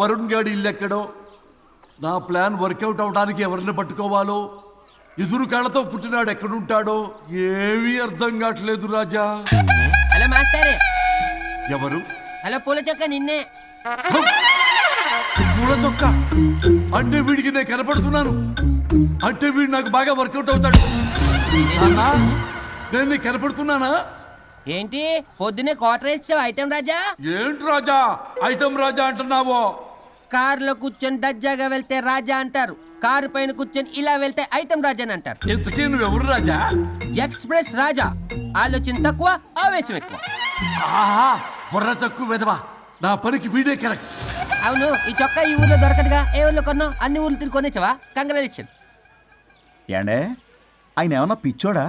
వరుణ్ గాడి ఇల్లు ఎక్కడో? నా ప్లాన్ వర్కౌట్ అవడానికి ఎవరిని పట్టుకోవాలో? ఎదురు కాళ్ళతో పుట్టినాడు ఎక్కడుంటాడో? ఏమీ అర్థం కావట్లేదు రాజా. Hello master. ఎవరు? హలో పూల చొక్క నిన్నే. పూల చొక్క? అంటే వీడికి నేను కనపడుతున్నాను. అంటే వీడు నాకు బాగా వర్కౌట్ అవుతాడు. నేను నీకు కనపడుతున్నానా? ఏంటి? పొద్దునే క్వార్టర్ ఇచ్చావు ఐటమ్ రాజా? ఏంటి రాజా? ఐటమ్ రాజా అంటున్నావో? కారులో కూర్చొని దర్జాగా వెళ్తే రాజా అంటారు. కారు పైన కూర్చొని ఇలా వెళ్తే ఐటమ్ రాజా అని అంటారు. ఇంతకీ నువ్వెవరు రాజా? ఎక్స్ప్రెస్ రాజా. ఆలోచన తక్కువ ఆవేశం ఎక్కువ. ఆహా బుర్ర తక్కువ వెదవా నా పనికి వీడే కరెక్ట్. అవును ఈ చొక్కా ఈ ఊర్లో దొరకదుగా. ఏ ఊర్లో కొన్నావు? అన్ని ఊర్లు తిరిగి కొనేచ్చావా కంగ్రాచులేషన్. ఏండే? ఆయన ఏమన్నా పిచ్చోడా?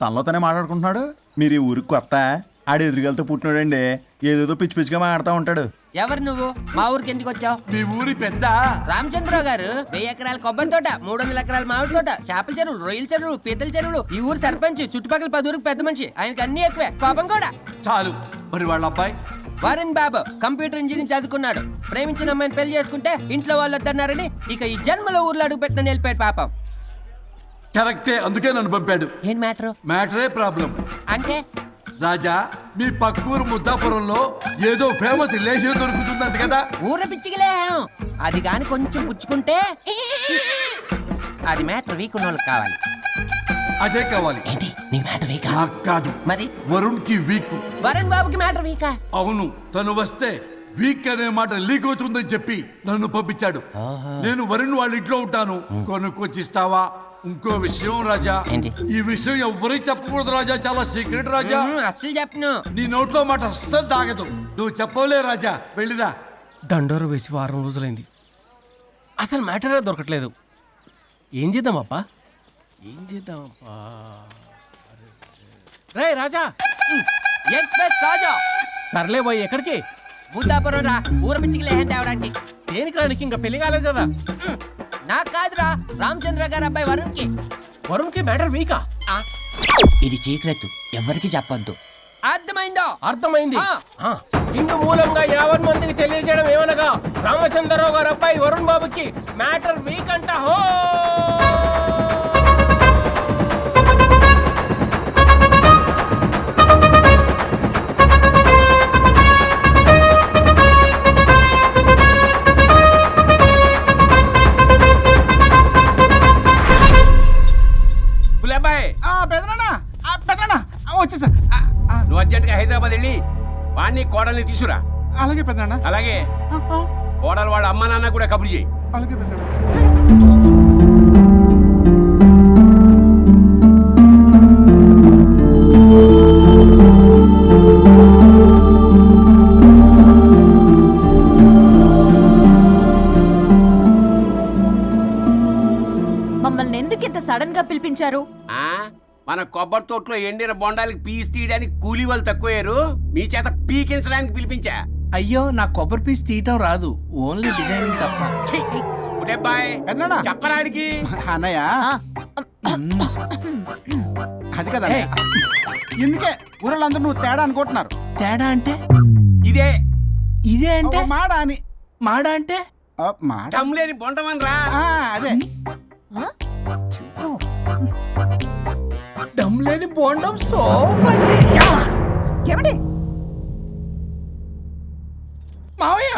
తనలో తనే మాట్లాడుకుంటున్నాడు? మీరు ఈ ఊరికి కొత్త? ఆడు ఎదురుగలతో పుట్టినాడండి. ఏదేదో పిచ్చి పిచ్చిగా మాట్లాడుతూ ఉంటాడు. ఎవరు నువ్వు? మా ఊరికి ఎందుకు వచ్చావు? మీ ఊరి పెద్ద. రామచంద్రరావు గారు వెయ్యి ఎకరాల కొబ్బరి తోట మూడు వందల ఎకరాల మామిడి తోట చేపల చెరువులు రొయ్యల చెరువులు పీతల చెరువులు ఈ ఊరు సర్పంచ్ చుట్టుపక్కల పది ఊరికి పెద్ద మనిషి. ఆయనకి అన్ని ఎక్కువే. కోపం కూడా. చాలు. మరి వాళ్ళ అబ్బాయి? వరుణ్ బాబు కంప్యూటర్ ఇంజనీరింగ్ చదువుకున్నాడు. ప్రేమించిన అమ్మాయిని పెళ్ళి చేసుకుంటే ఇంట్లో వాళ్ళు వద్దన్నారని ఇక ఈ జన్మలో ఊర్లో అడుగు పెట్టిన నిలిపాడు పాపం. కరెక్టే అందుకే నన్ను పంపాడు. ఏం మ్యాటర్? మ్యాటరే ప్రాబ్లం. అంటే? రాజా మీ పక్కూరు ముద్దాపురంలో ఏదో ఫేమస్ రిలేషన్ దొరుకుతుందంట కదా. ఊర పిచ్చికిలే. అది కాని కొంచెం పుచ్చుకుంటే అది మ్యాటర్ వీక్ ఉన్న వాళ్ళకి కావాలి. అదే కావాలి. ఏంటి? నీ మ్యాటర్ వీకా? నాకు కాదు. మరి? వరుణ్కి వీక్. వరుణ్ బాబుకి మ్యాటర్ వీకా? అవును తను వస్తే వీక్ అనే మాట లీక్ అవుతుందని చెప్పి నన్ను పంపించాడు. నేను వరుణ్ వాళ్ళ ఇంట్లో ఉంటాను. కొనుక్కొచ్చిస్తావా? ఇంకో విషయం రాజా. ఏంటి? ఈ విషయం ఎవరికి చెప్పకూడదు రాజా. చాలా సీక్రెట్ రాజా. అస్సలు చెప్పను. నీ నోట్లో మాట అస్సలు తాగదు. నువ్వు చెప్పవలే రాజా. వెళ్ళిదా దండోరు వేసి వారం రోజులైంది. అసలు మ్యాటరే దొరకట్లేదు. ఏం చేద్దామప్పా? ఏం చేద్దామప్పా? రే రాజా. ఎక్స్ప్రెస్ రాజా. సర్లే పోయి ఎక్కడికి? బుద్ధాపురం రా ఊర పిచ్చికిలే తేవడానికి. దేనికి రానికి? ఇంకా పెళ్ళి కాలేదు కదా. నాకు కాదురా రామచంద్ర గారు అబ్బాయి వరుణ్కి వరుణ్కి మ్యాటర్ వీకా? ఇది సీక్రెట్ ఎవరికి చెప్పొద్దు. అర్థమైందో? అర్థమైంది. ఇందు మూలంగా యావన్ మందికి తెలియజేయడం ఏమనగా రామచంద్రరావు గారు అబ్బాయి వరుణ్ బాబుకి మ్యాటర్ వీక్ అంట హో! పెదనా వచ్చేసా నువ్వు అర్జెంట్గా హైదరాబాద్ వెళ్ళి వాణ్ణి కోడల్ని తీసురా అలాగే పెదనా అలాగే. కోడలు వాళ్ళ అమ్మ నాన్న కూడా కబురు చేయి. అలాగే మమ్మల్ని ఎందుకు ఇంత సడన్గా పిలిపించారు? ఆ? మన కొబ్బరి తోటలో ఎండిన బొండాలకి పీస్ తీయడానికి కూలీ వాళ్ళు తక్కువయ్యారు. మీ చేత పీకించడానికి పిలిపించా. అయ్యో నా కొబ్బరి పీస్ తీయటం రాదు. ఓన్లీ డిజైనింగ్ తప్ప. చెప్పరాడికి. అన్నయ్య. ఆ, అది కదా ఎందుకే ఊరలందరూ నువ్వు తేడా అనుకుంటున్నారు. తేడా అంటే? ఇదే. ఇదే అంటే? ఓ మాడ అని. మాడ అంటే? ఆ, మాడ. టమ్లేని బొండమని రా. ఆ, అదే. బోండం సోఫ్ ఏమండి? మావయ్య!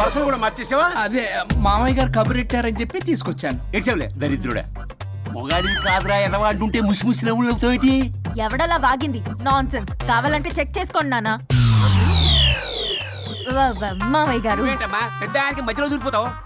పర్సలు కూడా మర్చేసావా? అదే మామయ్య గారు కబురెట్టారని చెప్పి తీసుకొచ్చాను. ఎడ్సేవులే దరిద్రుడా. మొగాడివి కాదురా ఎదవా అంటుంటే ముసి ముసి నవ్వులు అవుతావేటి ఎవడలా వాగింది? నాన్ సెన్స్ కావాలంటే చెక్ చేసుకోండి వ- మావయ్య గారు మధ్యలో దూరిపోతావు?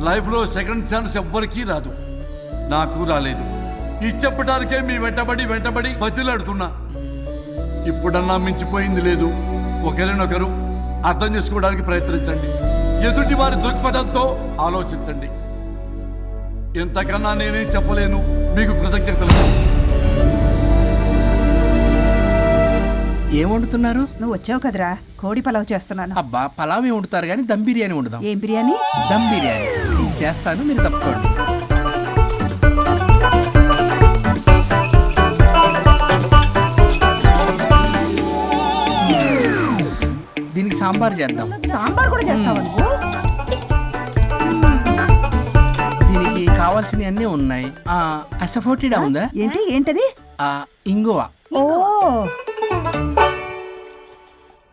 లైఫ్లో సెకండ్ ఛాన్స్ ఎవ్వరికీ రాదు. నాకు రాలేదు. ఈ చెప్పడానికే మీ వెంటబడి వెంటబడి బతిలాడుతున్నా. ఇప్పుడన్నా మించిపోయింది లేదు. ఒకరినొకరు అర్థం చేసుకోవడానికి ప్రయత్నించండి. ఎదుటి వారి దృక్పథంతో ఆలోచించండి. ఎంతకన్నా నేనేం చెప్పలేను. మీకు కృతజ్ఞతలు. ఏం వండుతున్నారు? నువ్వు వచ్చావు కదరా. కోడి పలావ్ చేస్తున్నాను. అబ్బా పలావ్ ఏం వండుతారు కానీ దమ్ బిర్యానీ వండుదాం. ఏం బిర్యానీ? దమ్ బిర్యానీ. చేస్తాను మీరు తప్పుకోండి. దీనికి సాంబార్ చేద్దాం. సాంబార్ కూడా చేస్తావా నువ్వు? దీనికి కావాల్సినవి అన్నీ ఉన్నాయి. ఆ అసఫోటిడా ఉందా? ఏంటి? ఏంటది? ఆ ఇంగువ. ఓ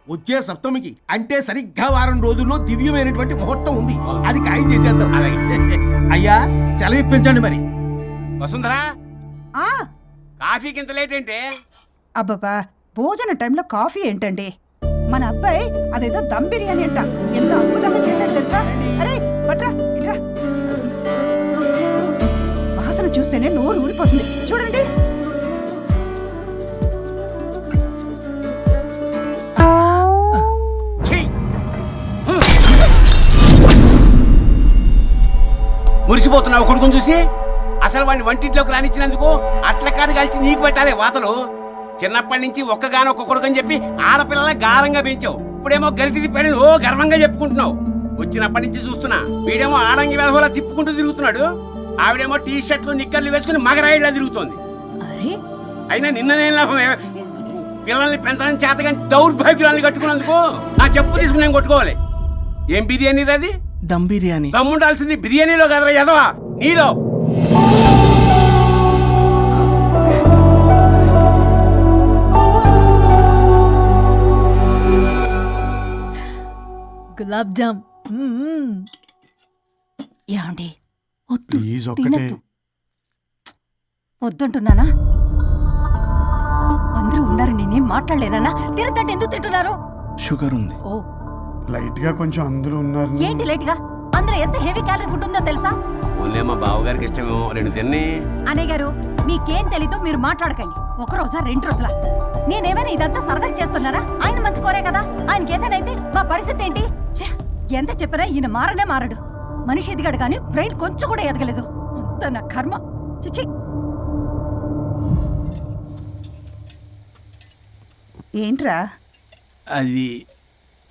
వచ్చే సప్తమికి. అంటే సరిగ్గా వారం రోజుల్లో దివ్యమైనటువంటి ముహూర్తం ఉంది. అది ఖాయం చేసేద్దాం. అయ్యా సెలవు ఇప్పించండి మరి. వసుంధరా ఆ. కాఫీకి ఇంత లేట్ ఏంటి? అబ్బబ్బా భోజన టైంలో కాఫీ ఏంటండి? మన అబ్బాయి అదేదో దమ్ బిర్యానీ అంట. ఎంత అద్భుతంగా చేశాడు తెలుసా? అరే పట్రా ఇట్రా. వాసన చూస్తేనే నోరు ఊరిపోతుంది. చూడండి మురిసిపోతున్నావు కొడుకుని చూసి? అసలు వాడిని వంటింట్లోకి రానిచ్చినందుకు అట్ల కాడు కలిసి నీకు పెట్టాలి వాతలు. చిన్నప్పటి నుంచి ఒక్కగానొక్క కొడుకు అని చెప్పి ఆడపిల్లల గారంగా పెంచావు. ఇప్పుడేమో గరిటి తిప్పాడు ఓ గర్వంగా చెప్పుకుంటున్నావు. వచ్చినప్పటి నుంచి చూస్తున్నా వీడేమో ఆడంగి వెధవలా తిప్పుకుంటూ తిరుగుతున్నాడు. ఆవిడేమో టీ షర్ట్లు నిక్కర్లు వేసుకుని మగరాయిలా తిరుగుతోంది. అయినా నిన్న నేను పిల్లల్ని పెంచడం చేతగా దౌర్భాగ్యాన్ని కట్టుకున్నందుకు నా చెప్పు తీసుకుని నేను కొట్టుకోవాలి. ఏం బిర్యానీ రది దమ్ బిర్యానీ. దమ్ముండాల్సింది బిర్యానీలో కదరా ఎదవా నీలో. గులాబ్ జామ్. ఏమండి? వద్దు ప్లీజ్ ఒక్కటే. తినద్దు. వద్దంటున్నానా? అందరూ ఉన్నారు నేనేం మాట్లాడలేనా తినద్దంటే ఎందుకు తింటున్నారు? షుగర్ ఉంది. ఓ లైట్గా కొంచెం అందరూ ఉన్నారు ఏంటి లేట్గా అందులో ఎంత హెవీ క్యాలరీ ఫుడ్ ఉందో తెలుసా? ఓన్లే మా బావగారికి ఇష్టమేమో. రెండు తిన్ని. అనే గారు మీకేం తెలీదు మీరు మాట్లాడకండి. ఒక రోజా రెండు రోజుల? నేనేమైనా ఇదంతా సరదా చేస్తున్నారా? ఆయన మంచి కోరే కదా? ఆయనకి ఏదైనా మా పరిస్థితి ఏంటి? ఛే, ఎంత చెప్పినా ఈయన మారనే మారడు. మనిషి ఎదిగాడు కానీ బ్రెయిన్ కొంచెం కూడా ఎదగలేదు. అంత నా కర్మ. చిచి ఏంట్రా? అది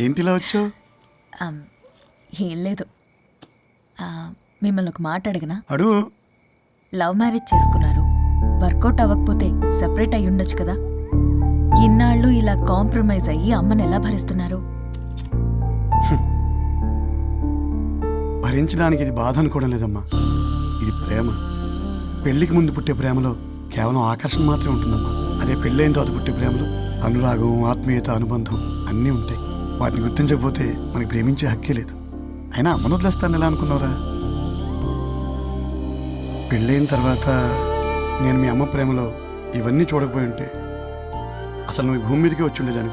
ఏంటిలా వచ్చావు? ఆమ్, ఏం లేదు. ఆ, మిమ్మల్ని ఒక మాట అడిగినా. అడుగు. లవ్ మ్యారేజ్ చేసుకున్నారు. వర్కౌట్ అవ్వకపోతే సెపరేట్ అయి ఉండొచ్చు కదా. ఇన్నాళ్ళు ఇలా కాంప్రమైజ్ అయ్యి అమ్మని ఎలా భరిస్తున్నారు? భరించడానికి ఇది బాధ అనుకోవడం లేదమ్మా. ఇది ప్రేమ. పెళ్ళికి ముందు పుట్టే ప్రేమలో కేవలం ఆకర్షణ మాత్రమే ఉంటుందమ్మా. అదే పెళ్ళైన తర్వాత పుట్టే ప్రేమలో అనురాగం ఆత్మీయత అనుబంధం అన్నీ ఉంటాయి. వాటిని గుర్తించకపోతే మనకి ప్రేమించే హక్కే లేదు. అయినా అమ్మను వదిలేస్తాను ఎలా అనుకున్నావురా? పెళ్ళైన తర్వాత నేను మీ అమ్మ ప్రేమలో ఇవన్నీ చూడకపోయి ఉంటే అసలు నువ్వు భూమి మీదకే వచ్చి ఉండేదాన్ని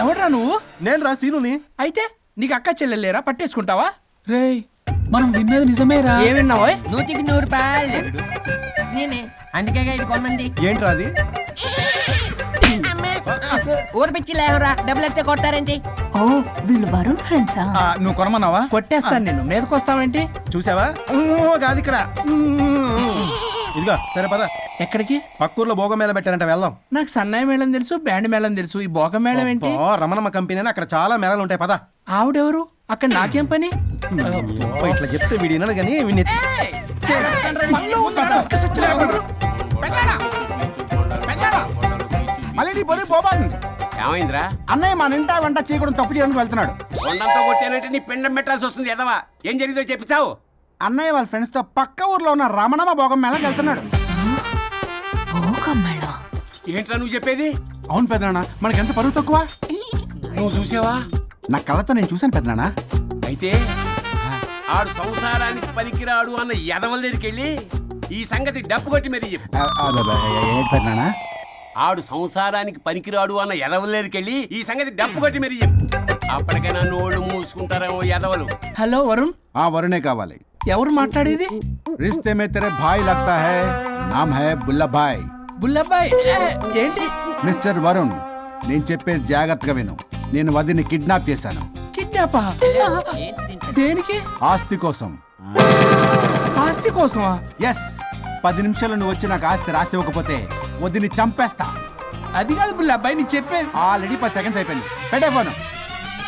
ఎవడ్రా నువ్వు? నేను రా సీనుని. అయితే నీకు అక్క చెల్లెలేరా పట్టేసుకుంటావా? రేయ్ మనం విన్నది నిజమేరా. ఏమిన్నావో నూతికి నూరు రూపాయలు నేనే. అందుకే ఇది కొమ్మంది. ఏంట్రా అది? ఊరు పిచ్చి లేవరా. డబ్బులు వస్తే కొడతారేంటి? ఓ వీళ్ళు వరుణ్ ఫ్రెండ్సా? ఆ, నువ్వు కొనమన్నావా? కొట్టేస్తాను నేను మీదకొస్తావేంటి చూసావా? ఊ, కాదు ఇక్కడ. ఊ, ఇదిగో సరే పద. ఎక్కడికి? పక్కూర్లో భోగం మేళ పెట్టారంట వెళ్దాం. నాకు సన్నాయి మేళం తెలుసు బ్యాండ్ మేళం తెలుసు. ఈ బోగ మేళం ఏంటి? అబ్బా, రమణమ్మ కంపెనీ అని అక్కడ చాలా మేళాలు ఉంటాయి పద. ఆవిడెవరు? అక్కడ నాకేం పని? అబ్బా, ఇట్లా చెప్తే వీడి వినడు కానీ వీడిని మళ్ళీ నీ పొరి పోబాతుంది ఏమైందిరా? అన్నయ్య మన ఇంటా వెంట చీకడం తప్పు చేయడానికి వెళ్తున్నాడు. కొండంతో కొట్టానంటే నీ పిండం పెట్టాల్సి వస్తుంది ఎదవా? ఏం జరిగిందో చెప్పిచావు అన్నయ్య వాళ్ళ ఫ్రెండ్స్తో పక్క ఊర్లో ఉన్న రమణమ్మ భోగం మేళకి వెళ్తున్నాడు. ఏంట్రా నువ్వు చెప్పేది? అవును పెద్దనాన్న మనకెంత పరువు తక్కువ? నువ్వు చూసావా? నా కళ్ళతో నేను చూశాను పెద్దనాన్న అయితే ఆడు సంసారానికి పనికిరాడు అన్న ఎదవల దగ్గరికి వెళ్ళి ఈ సంగతి డప్పు కొట్టి మరి చెప్పు. పెద్దనాన్న ఆడు సంసారానికి పనికిరాడు అన్న ఎదవల ఈ సంగతి డప్పు కొట్టి మరి చెప్పు. అప్పటికైనా నోళ్ళు మూసుకుంటారేమో ఎదవలు హలో వరుణ్. ఆ వరుణే కావాలి. ఎవరు మాట్లాడేది? రిస్తే మేతరే భాయ్ లగ్తా హై నామ్ హై బుల్ల భాయ్. బుల్లబ్బాయ్ ఏ, ఏంటి? మిస్టర్ వరుణ్ నేను చెప్పేది జాగ్రత్తగా విను. నేను వదిని కిడ్నాప్ చేశాను. కిడ్నాపా? దేనికి? ఆస్తి కోసం. ఆస్తి కోసమా? ఎస్ పది నిమిషాలు నువ్వు వచ్చి నాకు ఆస్తి రాసి ఇవ్వకపోతే వదిని చంపేస్తా. అది కాదు బుల్లబ్బాయ్ నీ చెప్పే ఆల్రెడీ పది సెకండ్స్ అయిపోయింది. పెట్టే ఫోన్.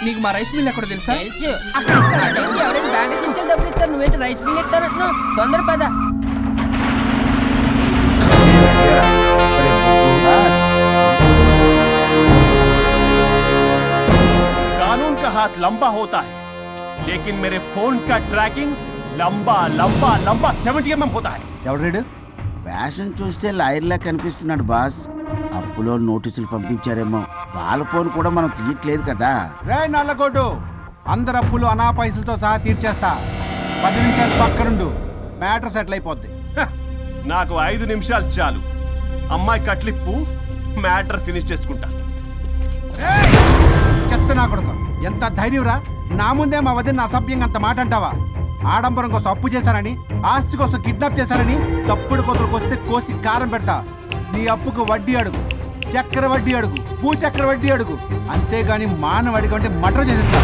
నీకు మా రైస్ మిల్ ఎక్కడ తెలుసా? తెలుసు. అదేంటి, ఎవరైనా బ్యాంక్ తీసుకెళ్ళి డబ్బులు ఇస్తారు. నువ్వేంటి రైస్ మిల్ ఇస్తారంటున్నావు తొందర పద कानून का हाथ लंबा होता है लेकिन मेरे फोन का ट्रैकिंग लंबा लंबा लंबा 70 एमएम होता है ఎవడు రీడు ఫ్యాషన్ చూస్తే లాయర్లా కనిపిస్తున్నాడు బాస్ అప్పులో నోటీసులు పంపించారేమో వాళ్ళ ఫోన్ కూడా మనం తీయట్లేదు కదా రే నల్లకోటు అందరు అప్పులు అనా పైసలతో సహా తీర్చేస్తా పది నిమిషాలు పక్కనుండు మ్యాటర్ సెటిల్ అయిపోద్ది హ, నాకు ఐదు నిమిషాలు చాలు అమ్మాయి కట్లిప్పు మ్యాటర్ ఫినిష్ చేసుకుంటా చెత్త నా కొడుకు ఎంత ధైర్యంరా? నా ముందే మా వదిన అసభ్యంగా అంత మాట అంటావా? ఆడంబరం కోసం అప్పు చేశారని ఆస్తి కోసం కిడ్నాప్ చేశారని తప్పుడు కొతులకు వస్తే కోసి కారం పెడతా. నీ అప్పుకు వడ్డీ అడుగు. చక్కెర వడ్డీ అడుగు. భూ చక్కెర వడ్డీ అడుగు. అంతేగాని మానవ అడిగి అంటే మటర్ చేసేస్తా.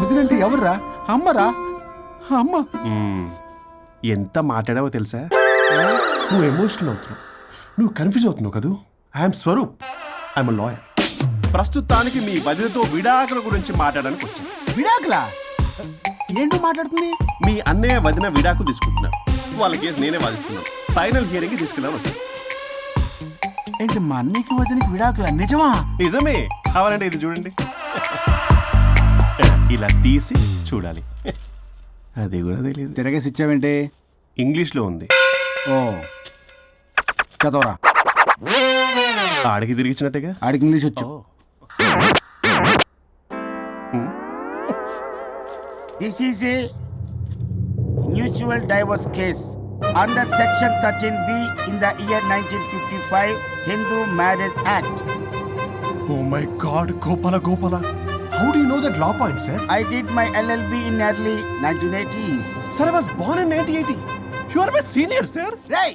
వదినంటే ఎవర్రా? అమ్మరా? అమ్మ. మ్మ్. ఎంత మాట్లాడావో తెలుసా? నువ్వు ఎమోషనల్ అవుతున్నావు. నువ్వు కన్ఫ్యూజ్ అవుతున్నావు కదూ? ఐఎమ్ స్వరూప్ ఐఎమ్ లాయర్ ప్రస్తుతానికి మీ వదినతో విడాకుల గురించి మాట్లాడడానికి వచ్చాను. విడాకులా? ఏంటో మాట్లాడుతుంది? మీ అన్నయ్య వదిన విడాకులు తీసుకుంటున్నారు. వాళ్ళ కేసు నేనే వాదిస్తున్నాను. ఫైనల్ హియరింగ్ తీసుకెళ్ళాను ఏంటి మా అన్నయ్యకి వదినకి విడాకులా? నిజమా? నిజమే. కావాలంటే ఇది చూడండి. ఇలా తీసి చూడాలి. అది కూడా తెలియదు తిరగేసి ఇచ్చావేంటి? ఇంగ్లీష్లో ఉంది. ఓ. చదవరా? ఆడికి తిరిగిచ్చినట్టుగా ఆడికి ఇంగ్లీష్ వచ్చు. This is a mutual divorce case be in the year nineteen fifty five Hindu marriage act oh my God Gopala Gopala how do you know that law point sir I did my LLB in early nineteen eighties sir I was born in 1980 you are my senior sir రేయ్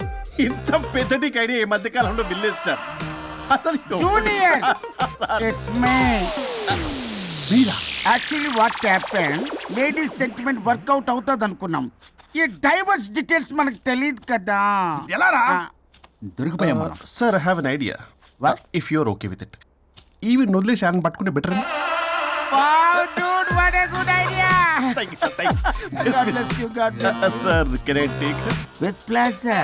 ఇంత పెద్దటికి idea ఈ మధ్య కాలంలో sir అసలు junior sir, it's me Meera? Actually what happen ladies sentiment work out అవుతుంది అనుకున్నాం. ఈ divorce details మనకు తెలియదు కదా. ఎలా రా? దొరికిపోయాం మనం. Sir I have an idea? If you're okay with it ఈవిని వదిలేసి ఆయన పట్టుకుంటే better good idea. God bless you, God bless you. Sir can I take With pleasure.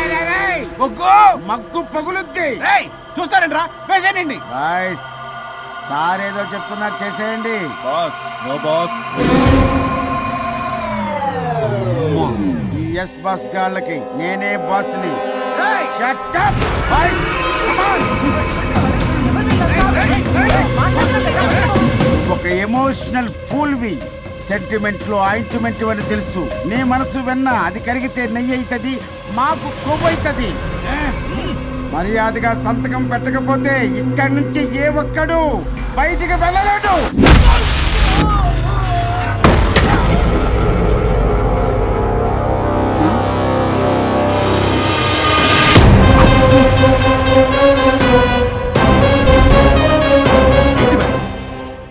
ఒక్కో మగ్గు పగులుద్ది. చూస్తారంట్రా వేసేయండి. బాయ్స్ సార్ ఏదో చెప్తున్నారు చేసేయండి. Boss no boss. ఈ ఎస్ బస్ గాళ్ళకి నేనే బాస్ని. Come on. ఒక ఎమోషనల్ ఫూల్వి. సెంటిమెంట్లు ఆయింట్మెంట్ అని తెలుసు. నీ మనసు వెన్న అది కరిగితే నెయ్యి అవుతుంది మాకు కొవ్వు అవుతుంది మర్యాదగా సంతకం పెట్టకపోతే ఇక్కడి నుంచి ఏ ఒక్కడు బయటికి వెళ్ళలేడు.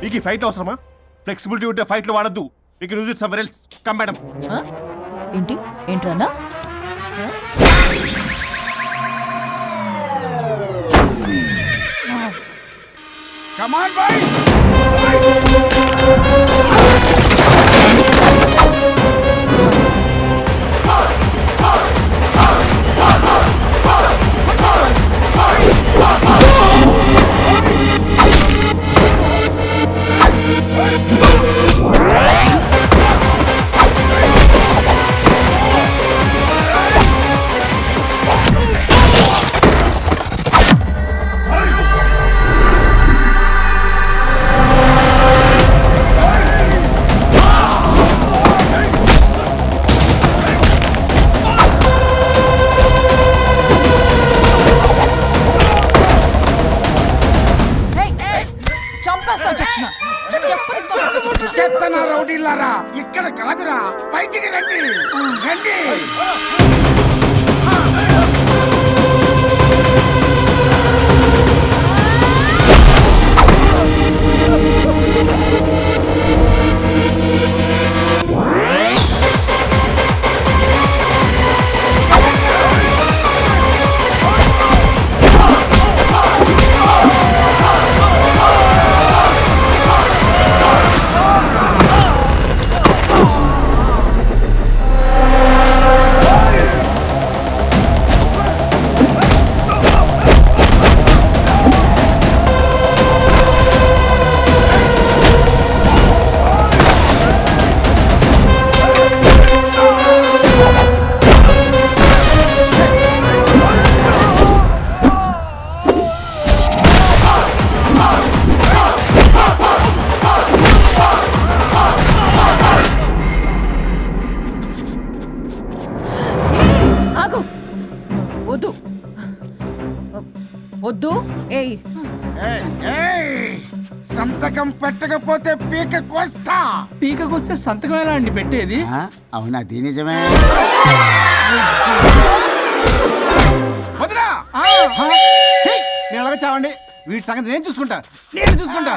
మీకు ఈ ఫైట్ అవసరమా? ఫ్లెక్సిబిలిటీ ఉంటే ఫైట్లు వాడద్దు. మీకు use it somewhere else come madam ఏంటి? ఏంట్రన్నా? కమాన్ బాయ్ సంతకం పెట్టకపోతే పీక కోస్తా పీకకొస్తే సంతకం ఎలా అండి పెట్టేది? అవునా అది నిజమే. వదినా! ఛీ, నేను ఎలాగ చావండి. వీటి సంగతి నేను చూసుకుంటా నేను చూసుకుంటా.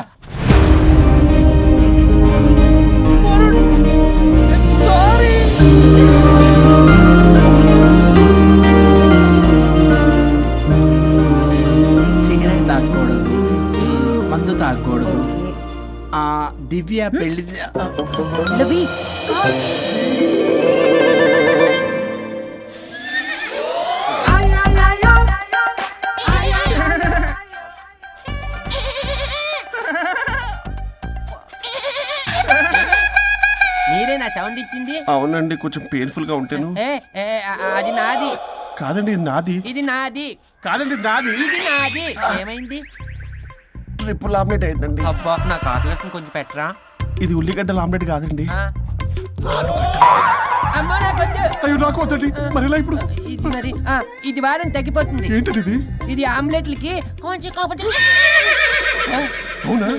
ఆ దివ్య పెళ్ళి లవి సౌండ్ ఇచ్చింది? అవునండి కొంచెం పెయిన్ఫుల్గా ఉంటాను. ఏ ఏ, ఆ, అది నాది. కాదండి ఇది నాది. ఇది నాది. కాదండి ఇది నాది. ఇది నాది. ఏమైంది? ట్రిపుల్ ఆమ్లెట్ అయిందండి అబ్బా నాకు ఆకలిస్తుంది కొంచెం పెట్టరా? ఇది ఉల్లిగడ్డల ఆమ్లెట్ కాదండి. ఆ. అమ్మా నాకొద్దు అయ్యో నాకు వద్దండి. మరి ఇలా ఇప్పుడు? ఇది మరి ఆ, ఇది వారం తగ్గిపోతుంది. ఏంటది ఇది? ఇది ఆమ్లెట్లకి కొంచెం కాకపోతే అవునా?